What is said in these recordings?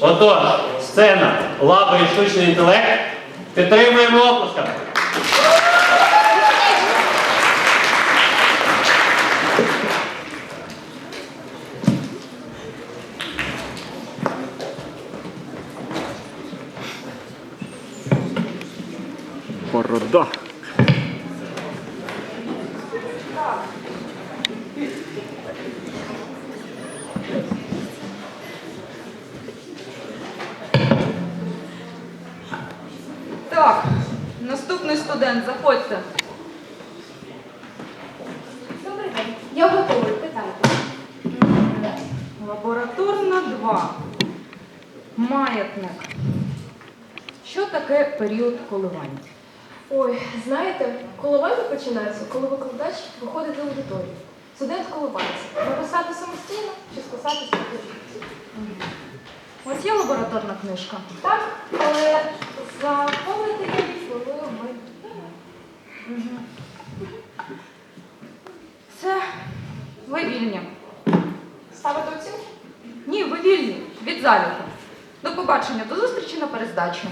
Отож, сцена, лаби і штучний інтелект. Підтримуємо оплесками. Борода. Так, наступний студент, заходьте. Добрий день. Я готовий, питайте. Лабораторна 2. Маятник. Що таке період коливань? Ой, знаєте, коливання починається, коли викладач виходить з аудиторії. Студент коливається. Написати самостійно чи списати спокійно. Ось є лабораторна книжка. Так, але відповіли ми. Це ви вільні. Ставити оцінку? Ні, ви вільні. Від заліку. До побачення, до зустрічі на перездачі.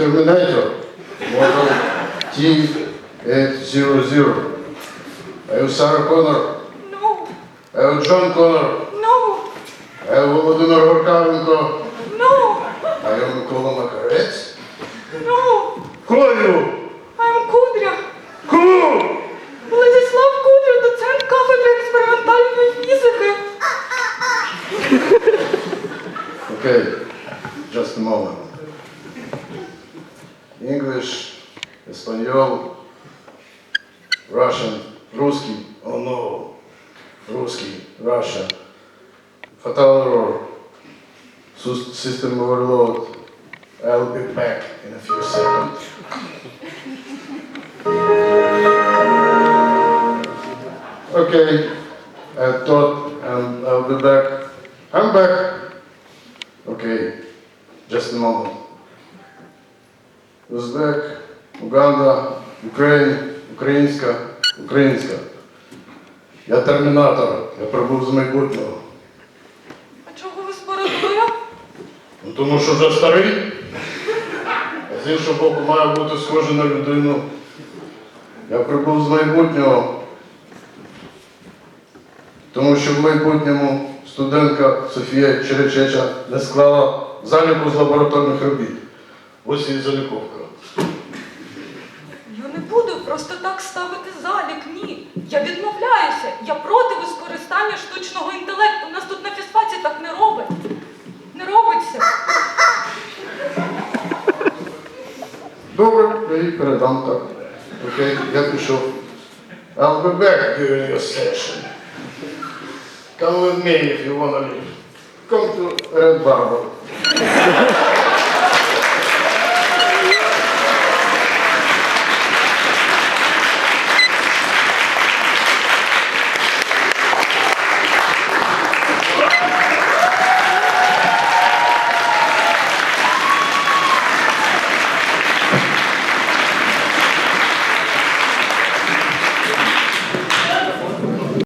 Terminator, model T800. Are you Sarah Connor? No, Are you John Connor? no, Are you Володимир Горкавенко? no, Are you Микола Макарець? no. Who are you? I'm Кудря. Who? Владислав Кудря, доцент кафедри експериментальної фізики. Okay, just a moment. English, Espanol, Russian, Русский, oh no, Русский, Russia, fatal error, Sus- system overload. I'll be back in a few seconds. Okay, I thought um, I'll be back. I'm back. Okay, just a moment. Uzbek, Уганда, Україн, українська, українська. Я термінатор, я прибув з майбутнього. А чого ви з? Ну, тому що вже старий. А з іншого боку, має бути схожий на людину. Я прибув з майбутнього. Тому що в майбутньому студентка Софія Черечеча не склала заліку з лабораторних робіт. Ось її заліковка. Я не буду просто так ставити залік, ні. Я відмовляюся. Я проти використання штучного інтелекту. У нас тут на фізфаці так не робить. Не робиться. Добре, я їй передам так. Окей, я пішов. I'll be back during your session. Come with me if you wanna leave. Come to Red Barber.